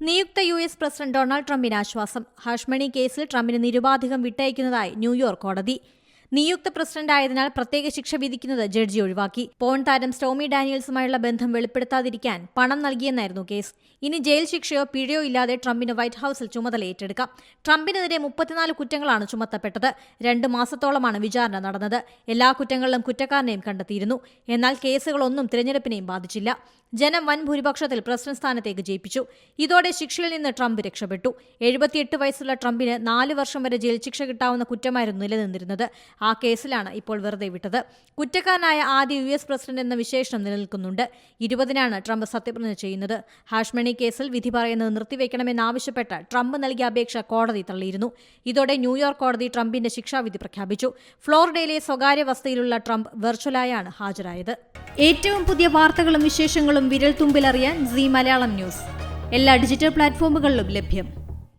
നിയുക്ത U S president Donald ട്രംപിന് ആശ്വാസം. ഹാഷ്മണി കേസിൽ ട്രംപിന് നിരുപാധികം വിട്ടയക്കുന്നതായി ന്യൂയോർക്ക് കോടതി. നിയുക്ത പ്രസിഡന്റായതിനാൽ പ്രത്യേക ശിക്ഷ വിധിക്കുന്നത് ജഡ്ജി ഒഴിവാക്കി. പോൺ താരം സ്റ്റോമി ഡാനിയൽസുമായുള്ള ബന്ധം വെളിപ്പെടുത്താതിരിക്കാൻ പണം നൽകിയെന്നായിരുന്നു കേസ്. ഇനി ജയിൽ ശിക്ഷയോ പിഴയോ ഇല്ലാതെ ട്രംപിന് വൈറ്റ് ഹൌസിൽ ചുമതല ഏറ്റെടുക്കാം. ട്രംപിനെതിരെ മുപ്പത്തിനാല് കുറ്റങ്ങളാണ് ചുമത്തപ്പെട്ടത്. രണ്ട് മാസത്തോളമാണ് വിചാരണ നടന്നത്. എല്ലാ കുറ്റങ്ങളിലും കുറ്റക്കാരനെയും കണ്ടെത്തിയിരുന്നു. എന്നാൽ കേസുകളൊന്നും തിരഞ്ഞെടുപ്പിനെയും ബാധിച്ചില്ല. ജനം വൻ ഭൂരിപക്ഷത്തിൽ പ്രസിഡന്റ് സ്ഥാനത്തേക്ക് ജയിപ്പിച്ചു. ഇതോടെ ശിക്ഷയിൽ നിന്ന് ട്രംപ് രക്ഷപ്പെട്ടു. എഴുപത്തിയെട്ട് വയസ്സുള്ള ട്രംപിന് നാല് വർഷം വരെ ജയിൽ ശിക്ഷ കിട്ടാവുന്ന കുറ്റമായിരുന്നു നിലനിന്നിരുന്നത്. ആ കേസിലാണ് ഇപ്പോൾ വെറുതെ വിട്ടത്. കുറ്റക്കാരനായ ആദ്യ യു എസ് പ്രസിഡന്റ് എന്ന വിശേഷണം നിലനിൽക്കുന്നുണ്ട്. ഇരുപതിനാണ് ട്രംപ് സത്യപ്രതിജ്ഞ ചെയ്യുന്നത്. ഹാഷ്മണി കേസിൽ വിധി പറയുന്നത് നിർത്തിവെക്കണമെന്നാവശ്യപ്പെട്ട് ട്രംപ് നൽകിയ അപേക്ഷ കോടതി തള്ളിയിരുന്നു. ഇതോടെ ന്യൂയോർക്ക് കോടതി ട്രംപിന്റെ ശിക്ഷാവിധി പ്രഖ്യാപിച്ചു. ഫ്ലോറിഡയിലെ സ്വകാര്യ വസതിയിലുള്ള ട്രംപ് വെർച്വലായാണ് ഹാജരായത്. ഏറ്റവും പുതിയ വാർത്തകളും വിശേഷങ്ങളും വിരൽ തുമ്പിലറിയാൻ സി മലയാളം ന്യൂസ്. എല്ലാ ഡിജിറ്റൽ പ്ലാറ്റ്ഫോമുകളിലും ലഭ്യം.